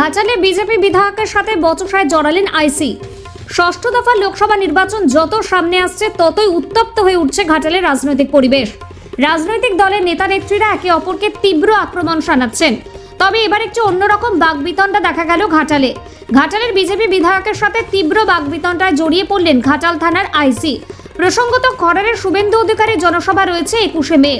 ঘাটালে বিজেপি বিধায়কের সাথে বচসায় জড়ালেন আইসি। ষষ্ঠ দফা লোকসভা নির্বাচন যত সামনে আসছে, ততই উত্তপ্ত হয়ে উঠছে ঘাটালের রাজনৈতিক পরিবেশ। রাজনৈতিক দলের নেতা নেত্রীরা একে অপরকে তীব্র আক্রমণ শানাচ্ছেন। তবে এবার একটু অন্যরকম বাগবিতণ্ডা দেখা গেল ঘাটালে। ঘাটালের বিজেপি বিধায়কের সাথে তীব্র বাগবিতণ্ডায় জড়িয়ে পড়লেন ঘাটাল থানার আইসি। প্রসঙ্গত খড়ারের শুভেন্দু অধিকারী জনসভা রয়েছে একুশে মে।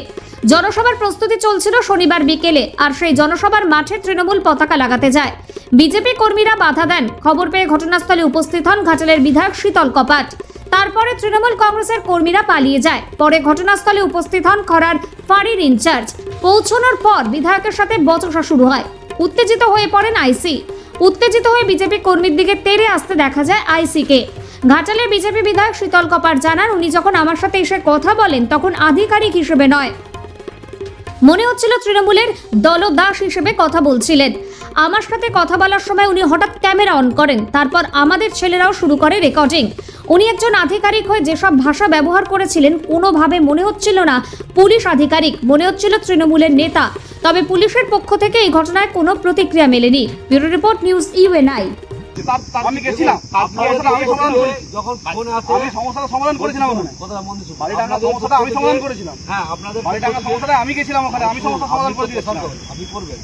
জনসভার প্রস্তুতি চলছিল শনিবার বিকেলে, আর সেই জনসভার মাঠে তৃণমূল পতাকা লাগাতে যায়। বিজেপি কর্মীরা বাধা দেন। খবর পেয়ে ঘটনাস্থলে উপস্থিত হন ঘাটালের বিধায়ক শীতল কপাট। তারপরে তৃণমূল কংগ্রেসের কর্মীরা পালিয়ে যায়। পরে ঘটনাস্থলে উপস্থিত হন খরার ফাঁড়ির ইনচার্জ। পৌঁছানোর পর বিধায়কের সাথে বচসা শুরু হয়। উত্তেজিত হয়ে পড়েন আইসি। উত্তেজিত হয়ে বিজেপি কর্মীর দিকে তেড়ে আসতে দেখা যায় আইসিকে। ঘাটালের বিজেপি বিধায়ক শীতল কপাট জানান, উনি যখন আমার সাথে এসে কথা বলেন, তখন আধিকারিক হিসেবে নয়। মনে হচ্ছিল তৃণমূলের দলদাস হিসেবে কথা বলছিলেন। আমার সাথে কথা বলার সময় উনি হঠাৎ ক্যামেরা অন করেন। তারপর আমাদের ছেলেরাও শুরু করে রেকর্ডিং। উনি একজন আধিকারিক হয়ে যেসব ভাষা ব্যবহার করেছিলেন, কোনোভাবে মনে হচ্ছিল না পুলিশ আধিকারিক, মনে হচ্ছিল তৃণমূলের নেতা। তবে পুলিশের পক্ষ থেকে এই ঘটনায় কোনো প্রতিক্রিয়া মেলেনি। ব্যুরো রিপোর্ট নিউজ ইউএনআই আমি গেছিলাম। সমাধান করি যখন ফোন আসে আমি সমস্যাটা সমাধান করেছিলাম ওখানে। কথাটা মন দিয়ে শুনুন। বাড়িটাঙ্গা সমস্যাটা আমি সমাধান করেছিলাম। হ্যাঁ আপনাদের বাড়িটাঙ্গা পক্ষ সমস্যাটা আমি গেছিলাম ওখানে। আমি সমস্যা সমাধান করে দিয়েছিলাম আপনি করবেন।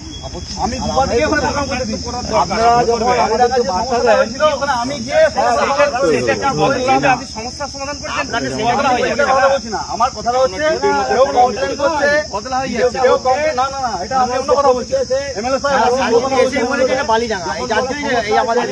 আমি দুবার গিয়ে ওখানে এই করে দিই আপনারা যখন আমাদের যে বার্তা দেন, ওখানে আমি গিয়ে সমস্যা সমাধান করেছি। সেটা একটা বলছিলাম বলছি না। করেছেন হয়ে না আমার কথাটা হচ্ছে কেউ কমপ্লেন করছে বদলা হয়ে যাচ্ছে। কেউ complain- না না না এটা আমি অন্য কথা বলছি। এমএলএ সাহেব হ্যাঁ। এই যার জন্যই এই আমাদের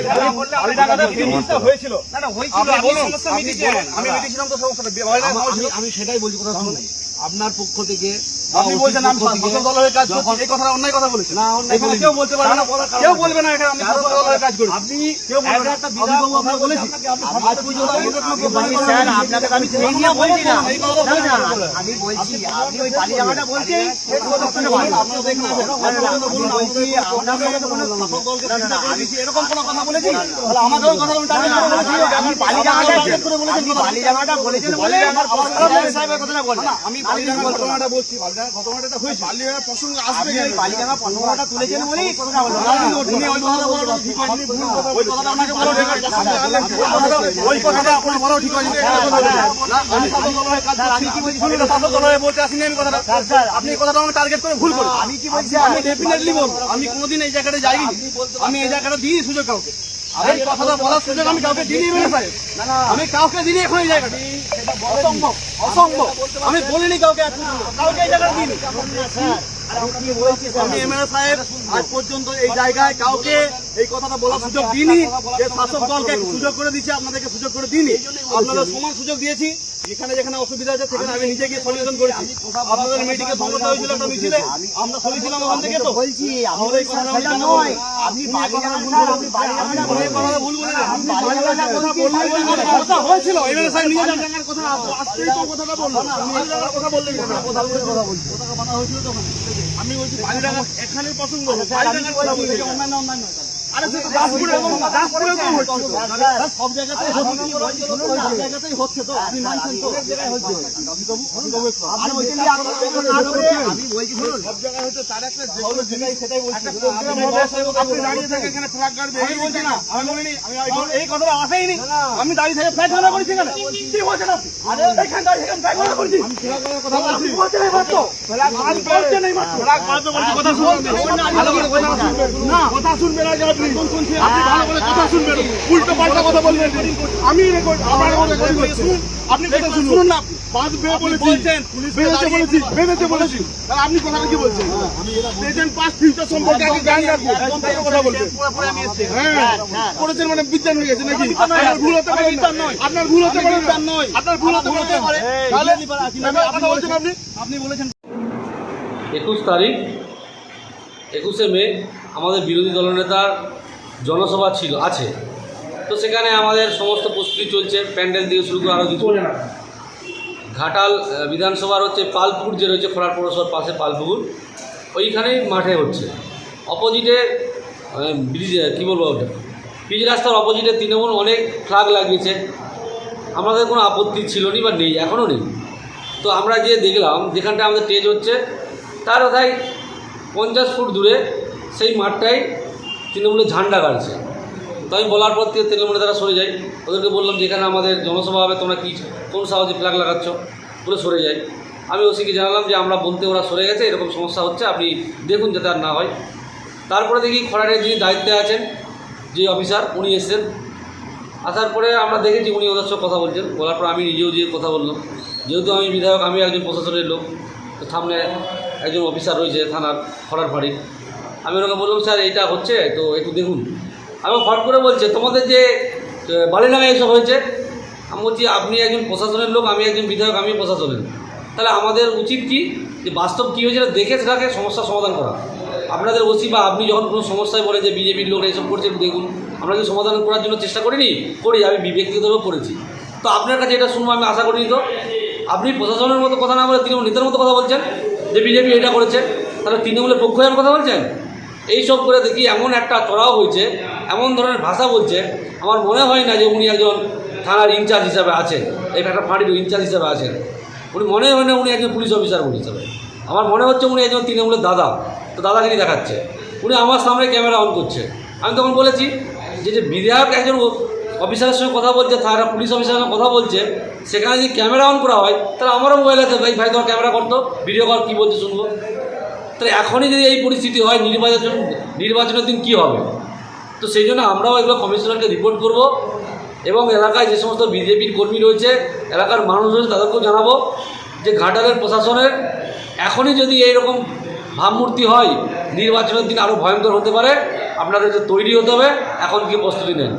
আমি সেটাই বলছি কথা শুনুন আপনার পক্ষ থেকে আপনি বলছেন আমি শাসক দলের কাজ করছি এই কথাটা অন্যায় কথা বলেছেন। না, অন্যায় এখানে কেউ বলতে পারবে না কেউ বলবে না এটা আমি শাসক দলের কাজ করি আপনি কেউ বলবে না। কথা বলেছি। আজ পর্যন্ত আমি স্যার আপনাকে আমি সেই নিয়ে বলছি না। আমি বলছি আপনি ওই বালিডাঙ্গাটা বলছেন এই কথা শুনে ভালো। আপনারা দেখুন, আপনারা না, না, বলুন, আমি বলছি আপনার সঙ্গে তো কোনো শাসক দলকে না, না, চিন্তা করে আমি- দিচ্ছি, এরকম কোনো কথা বলেছি? তাহলে আমাকেও কথা আমি- বালিডাঙ্গাটা আপনি বলেছেন বলে আমার সাহেবের কথাটা বললেন। না, আমি বালিডাঙ্গা ঘটনাটা বলছি। আপনি কথাটা বললেন। না, না, উনি ওই কথাটা বলাটা ঠিক হয়নি, ভুল কথা ওই কথাটা আপনাকে বলা ঠিক হয়নি। ওই কথাটা- ওই কথাটা আপনার বলাও ঠিক হয়নি, এটা কথা বলবেন না। না, আমি শাসক দলের কাজ করছি। আমি তো শাসক দলের বলতে আসিনি আমি কথাটা। আপনি এই টার্গেট করে ভুল করেন। আমি কি বলছি আমি ডেফিনেটলি বলব আমি কোনোদিন এই জায়গাটা যাইনি আমি এই জায়গাটা দিইনি সুযোগ কাউকে এই কথাটা বলার সুযোগ আমি কাউকে মেনে সাহেব। আমি কাউকে দিইনি এখন এই জায়গাটা। অসম্ভব অসম্ভব। আমি বলিনি কাউকে কাউকে এই জায়গাটা দিইনি। আমি এমএলএ সাহেব আজ পর্যন্ত এই জায়গায় কাউকে এই কথাটা বলার সুযোগ দিইনি যে শাসক দলকে সুযোগ করে দিচ্ছে আপনাদেরকে সুযোগ করে দিইনি। আপনাদের সমান সুযোগ দিয়েছি যেখানে যেখানে অসুবিধা আছে সেখানে আমি নিজে গিয়ে সলিউশন করেছি। আপনাদের মিটিংয়ে সমস্যা হয়েছিল একটা মিছিলে আমরা সলিয়েছিলাম ওখান থেকে তো বলছি আমি আমাদের নয়। আপনি আপনি ভুল আপনি কথা হয়েছিল নিজে কথা আসতেই তো কথাটা বললাম কথা কথা বলছি কথা হয়েছিল আমি প্রসঙ্গ বালিডাঙ্গার কথা বলছি অন্যান্য অন্যান্য আমি দাঁড়িয়ে থেকে আসেইনি। আমি দাঁড়িয়ে থেকে করেছি এখানে। কি বলছেন আপনি? দাঁড়িয়ে এখানে ফ্ল্যাগ গাড়া করেছি। আমি কথা বলছেন এই মাত্র। বলছি। কথা শুনবেন। না। কথা শুনবেন আগে আপনি আপনি ভালো করে কথা শুনবেন। উল্টো পাল্টা কথা বলবেন। আমি রেকর্ড আমার রেকর্ডিং করছি আপনি কথা শুনুন। না বাদ বে বলেছি বেঁধেছে বলেছি বেঁধেছে বলেছি। তাহলে আপনি কথাটা কি বলছেন? প্রেজেন্ট পাস্ট ফিউচার সম্পর্কে আগে জ্ঞান রাখব কথা বলবেন হ্যাঁ করেছেন মানে বিজ্ঞান হয়ে গেছে নাকি? আপনার ভুল হতে পারে আপনার ভুল হতে পারে আপনার ভুল হতে পারে। তাহলে কথা বলছেন আপনি? আপনি বলেছেন একুশ তারিখ একুশে মে আমাদের বিরোধী দলনেতার জনসভা ছিল আছে। তো সেখানে আমাদের সমস্ত প্রস্তুতি চলছে প্যান্ডেল দিয়ে শুরু করে আরও কিছু। ঘাটাল বিধানসভার হচ্ছে পালপুকুর যে রয়েছে খোলার পৌরসভার পাশে পালপুকুর ওইখানেই মাঠে হচ্ছে। অপোজিটে ব্রিজ কী বলব ওটা? ব্রিজ রাস্তার অপোজিটে তৃণমূল অনেক ফ্লাগ লাগিয়েছে। আমাদের কোনো আপত্তি ছিল নি বা নেই এখনও নেই। তো আমরা যে দেখলাম যেখানটা আমাদের স্টেজ হচ্ছে তার কোথায় পঞ্চাশ ফুট দূরে সেই মাঠটাই তৃণমূলের ঝান্ডা গাড়ছে। তো আমি বলার পর থেকে তৃণমূলে তারা সরে যায় ওদেরকে বললাম যে, এখানে আমাদের জনসভা হবে, তোমরা কী কোন সাহসে ফ্ল্যাগ লাগাচ্ছ? বলে সরে যায় আমি ওসিকে জানালাম যে, আমরা বলতে ওরা সরে গেছে, এরকম সমস্যা হচ্ছে, আপনি দেখুন যাতে আর না হয়। তারপরে দেখি খড়ারের যিনি দায়িত্বে আছেন, যে অফিসার, উনি এসেছেন। আসার পরে আমরা দেখেছি উনি ওদের সঙ্গে কথা বলছেন। বলার পর আমি নিজেও যেয়ে কথা বললাম। যেহেতু আমি বিধায়ক আমি একজন প্রশাসনের লোক সামনে একজন অফিসার রয়েছে থানার খরার ফাঁড়ি আমি ওনাকে বললাম, স্যার এইটা হচ্ছে, তো একটু দেখুন। আমি ফট করে বলছে, তোমাদের যে বালিডাঙ্গায় এসব হয়েছে? আমি বলছি, আপনি একজন প্রশাসনের লোক, আমি একজন বিধায়ক আমি প্রশাসনের। তাহলে আমাদের উচিত কি? যে বাস্তব কী হয়েছে দেখে সেটাকে সমস্যার সমাধান করা। আপনাদের ওসি বা আপনি যখন কোনো সমস্যায় বলে যে বিজেপির লোক এইসব করছে দেখুন। আমরা কি সমাধান করার জন্য চেষ্টা করিনি, করি, আমি ব্যক্তিগতভাবে করেছি। তো আপনার কাছে এটা শুনব, আমি আশা করিনি তো। আপনি প্রশাসনের মতো কথা না বলে তৃণমূল নেতার মতো কথা বলছেন, যে বিজেপি এটা করেছে। তাহলে তৃণমূলের পক্ষ কথা বলছেন এইসব করে দেখি এমন একটা চড়াও হয়েছে, এমন ধরনের ভাষা বলছে, আমার মনে হয় না যে উনি একজন থানার ইনচার্জ হিসাবে আছেন, এই একটা ফাঁড়ির ইনচার্জ হিসাবে আছেন। উনি মনে হয় না উনি একজন পুলিশ অফিসার বলে হিসাবে। আমার মনে হচ্ছে উনি একজন তৃণমূলের দাদা, তো দাদা দাদাগিরি দেখাচ্ছে। উনি আমার সামনে ক্যামেরা অন করছে। আমি তখন বলেছি যে যে বিধায়ক একজন অফিসারের সঙ্গে কথা বলছে তারা পুলিশ অফিসারের সঙ্গে কথা বলছে, সেখানে যদি ক্যামেরা অন করা হয়, তাহলে আমারও মোবাইল আছে, ভাই ভাই, তোমার ক্যামেরা করতো ভিডিও কল কী বলছে শুনব? তাহলে এখনই যদি এই পরিস্থিতি হয় নির্বাচন, নির্বাচনের দিন কী হবে? তো সেই জন্য আমরাও এগুলো কমিশনারকে রিপোর্ট করব এবং এলাকায় যে সমস্ত বিজেপির কর্মী রয়েছে, এলাকার মানুষ রয়েছে, তাদেরকেও জানাব যে ঘাটালের প্রশাসনের এখনই যদি এইরকম ভাবমূর্তি হয়, নির্বাচনের দিন আরও ভয়ঙ্কর হতে পারে, আপনাদের তৈরি হতে হবে, এখন কি প্রস্তুতি নেন।